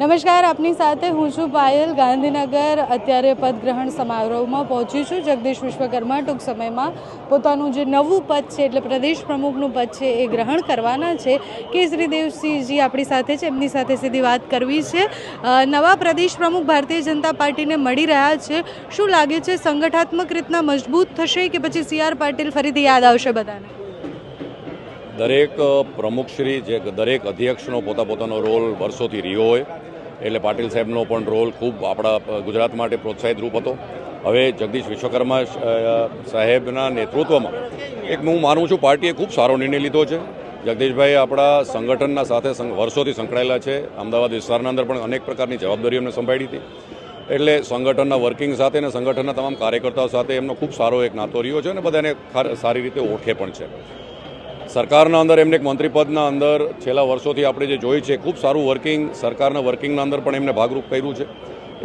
નમસ્કાર, આપની સાથે હું છું પાયલ. ગાંધીનગર અત્યારે પદગ્રહણ સમારોહમાં પહોંચી છું. જગદીશ વિશ્વકર્મા ટૂંક સમયમાં પોતાનું જે નવું પદ છે, એટલે પ્રદેશ પ્રમુખનું પદ છે, એ ગ્રહણ કરવાના છે. કેસરી દેવસિંહજી આપણી સાથે છે, એમની સાથે સીધી વાત કરવી છે. નવા પ્રદેશ પ્રમુખ ભારતીય જનતા પાર્ટીને મળી રહ્યા છે. શું લાગે છે સંગઠનાત્મક રીતના મજબૂત થશે કે પછી સી આર પાટીલ ફરીથી યાદ આવશે બધાને? દરેક પ્રમુખશ્રી, જે દરેક અધ્યક્ષનો પોતા પોતાનો રોલ વર્ષોથી રહ્યો હોય એટલે પાટીલ સાહેબનો પણ રોલ ખૂબ આપણા ગુજરાત માટે પ્રોત્સાહિત રૂપ હતો. હવે જગદીશ વિશ્વકર્મા સાહેબના નેતૃત્વમાં એક હું માનું છું પાર્ટીએ ખૂબ સારો નિર્ણય લીધો છે. જગદીશભાઈ આપણા સંગઠનના સાથે વર્ષોથી સંકળાયેલા છે. અમદાવાદ વિસ્તારના અંદર પણ અનેક પ્રકારની જવાબદારીઓ એમને સંભાળી હતી. એટલે સંગઠનના વર્કિંગ સાથે અને સંગઠનના તમામ કાર્યકર્તાઓ સાથે એમનો ખૂબ સારો એક નાતો રહ્યો છે અને બધાને સારી રીતે ઓળખે પણ છે. સરકારના અંદર, એમને એક મંત્રીપદના અંદર છેલ્લા વર્ષોથી આપણે જે જોઈ છે, ખૂબ સારું વર્કિંગ સરકારના વર્કિંગના અંદર પણ એમને ભાગરૂપ કર્યું છે.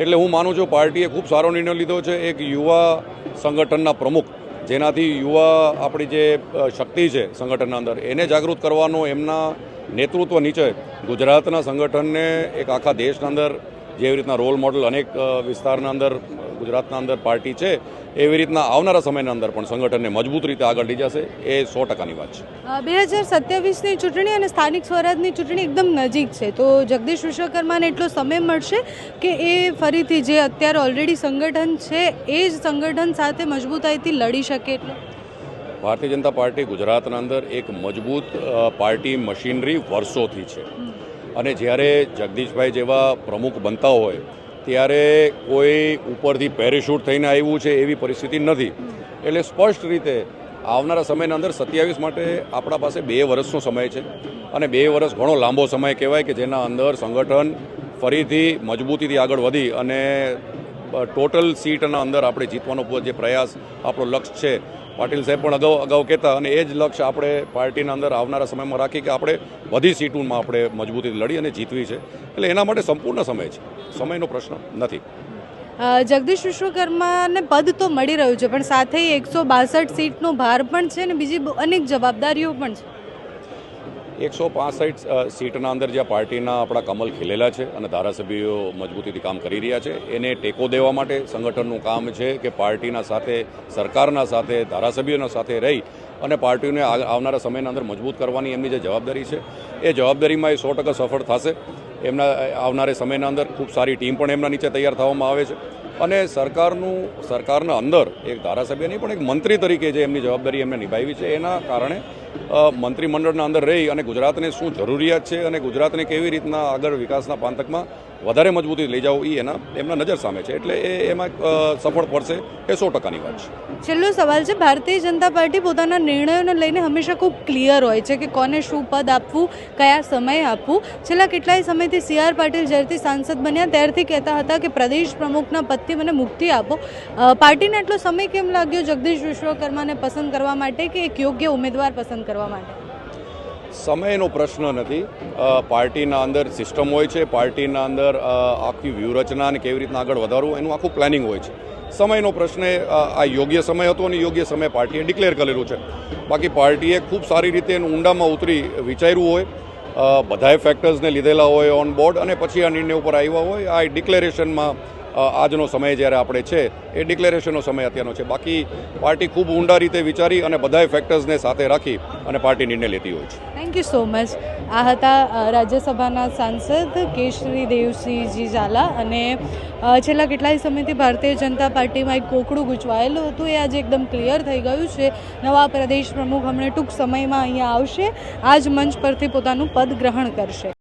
એટલે હું માનું છું પાર્ટીએ ખૂબ સારો નિર્ણય લીધો છે. એક યુવા સંગઠનના પ્રમુખ, જેનાથી યુવા આપણી જે શક્તિ છે સંગઠનના અંદર, એને જાગૃત કરવાનો એમના નેતૃત્વ નીચે ગુજરાતના સંગઠનને એક આખા દેશના અંદર જેવી રીતના રોલ મોડલ અનેક વિસ્તારના અંદર ગુજરાતના અંદર પાર્ટી છે એવી રીતના આવનારા સમયના અંદર પણ સંગઠનને મજબૂત રીતે આગળ લઈ જશે એ સો ટકાની વાત છે. બે હજાર સત્યાવીસની ચૂંટણી અને સ્થાનિક સ્વરાજની ચૂંટણી એકદમ નજીક છે તો જગદીશ વિશ્વકર્માને એટલો સમય મળશે કે એ ફરીથી જે અત્યારે ઓલરેડી સંગઠન છે એ જ સંગઠન સાથે મજબૂતાઈથી લડી શકે એટલે? ભારતીય જનતા પાર્ટી ગુજરાતના અંદર એક મજબૂત પાર્ટી મશીનરી વર્ષોથી છે. અને જ્યારે જગદીશભાઈ જેવા પ્રમુખ બનતા હોય, ત્યારે કોઈ ઉપરથી પેરેશૂટ થઈને આવ્યું છે એવી પરિસ્થિતિ નથી. એટલે સ્પષ્ટ રીતે આવનારા સમયના અંદર સત્યાવીસ માટે આપણા પાસે બે વર્ષનો સમય છે અને બે વર્ષ ઘણો લાંબો સમય કહેવાય કે જેના અંદર સંગઠન ફરીથી મજબૂતીથી આગળ વધી અને ટોટલ સીટના અંદર આપણે જીતવાનો જે પ્રયાસ, આપણો લક્ષ્ય છે પાટીલ સાહેબ પણ અગાઉ અગાઉ કહેતા, અને એ જ લક્ષ્ય આપણે પાર્ટીના અંદર આવનારા સમયમાં રાખી કે આપણે બધી સીટોમાં આપણે મજબૂતીથી લડી અને જીતવી છે. એટલે એના માટે સંપૂર્ણ સમય છે. સમયનો પ્રશ્ન નથી. જગદીશ વિશ્વકર્માને પદ તો મળી રહ્યું છે, પણ સાથે એકસો બાસઠ સીટનો ભાર પણ છે અને બીજી અનેક જવાબદારીઓ પણ છે. એકસો પાસઠ સીટના અંદર જ્યાં પાર્ટીના આપણા કમલ ખીલેલા છે અને ધારાસભ્યો મજબૂતીથી કામ કરી રહ્યા છે, એને ટેકો દેવા માટે સંગઠનનું કામ છે કે પાર્ટીના સાથે, સરકારના સાથે, ધારાસભ્યોના સાથે રહી અને પાર્ટીને આવનારા સમયના અંદર મજબૂત કરવાની એમની જે જવાબદારી છે, એ જવાબદારીમાં એ સો ટકા સફળ થશે. એમના આવનારા સમયના અંદર ખૂબ સારી ટીમ પણ એમના નીચે તૈયાર થવામાં આવે છે. અને સરકારનું, સરકારના અંદર એક ધારાસભ્ય નહીં, પણ એક મંત્રી તરીકે જે એમની જવાબદારી એમને નિભાવી છે, એના કારણે મંત્રીમંડળના અંદર રહી અને ગુજરાતને શું જરૂરિયાત છે અને ગુજરાતને કેવી રીતના આગળ વિકાસના પાંતકમાં વધારે મજબૂતી લઈ જાવ એ એના એમના નજર સામે છે. એટલે એ એમાં સફળ પડશે એ સો ટકાની વાત છે. છેલ્લો સવાલ છે, ભારતીય જનતા પાર્ટી પોતાના નિર્ણયોને લઈને હંમેશા ખૂબ ક્લિયર હોય છે કે કોને શું પદ આપવું, કયા સમયે આપવું. છેલ્લા કેટલાય સમયથી સી આર પાટીલ જ્યારથી સાંસદ બન્યા, ત્યારથી કહેતા હતા કે પ્રદેશ પ્રમુખના પદથી મને મુક્તિ આપો. પાર્ટીને એટલો સમય કેમ લાગ્યો? જગદીશ વિશ્વકર્માને પસંદ કરવા માટે કે એક યોગ્ય ઉમેદવાર પસંદ કરવા માટે? સમયનો પ્રશ્ન નથી. પાર્ટીના અંદર સિસ્ટમ હોય છે, પાર્ટીના અંદર આખી વ્યૂહરચનાને કેવી રીતના આગળ વધારવું, એનું આખું પ્લાનિંગ હોય છે. સમયનો પ્રશ્ન આ યોગ્ય સમય હતો અને યોગ્ય સમય પાર્ટીએ ડિક્લેર કરેલું છે. બાકી પાર્ટીએ ખૂબ સારી રીતે એનું ઊંડામાં ઉતરી વિચાર્યું હોય બધાએ ફેક્ટર્સને લીધેલા હોય ઓન બોર્ડ અને પછી આ નિર્ણય ઉપર આવ્યા હોય, આ ડિક્લેરેશનમાં આજનો સમય જ્યારે આપણે છે, એ ડિક્લેરેશનનો સમય અત્યારનો છે. બાકી પાર્ટી ખૂબ ઊંડા રીતે વિચારી અને બધાય ફેક્ટર્સને સાથે રાખી અને પાર્ટી નિર્ણય લેતી હોય છે. થેન્ક યુ સો મચ આ હતા રાજ્યસભાના સાંસદ કેશરી દેવસિંહજી ઝાલા અને છેલ્લા કેટલાય સમયથી ભારતીય જનતા પાર્ટીમાં એક કોકડું ગૂંચવાયેલું હતું. એ આજે એકદમ ક્લિયર થઈ ગયું છે. નવા પ્રદેશ પ્રમુખ હમણાં ટૂંક સમયમાં અહીંયા આવશે. આ જ મંચ પરથી પોતાનું પદ ગ્રહણ કરશે.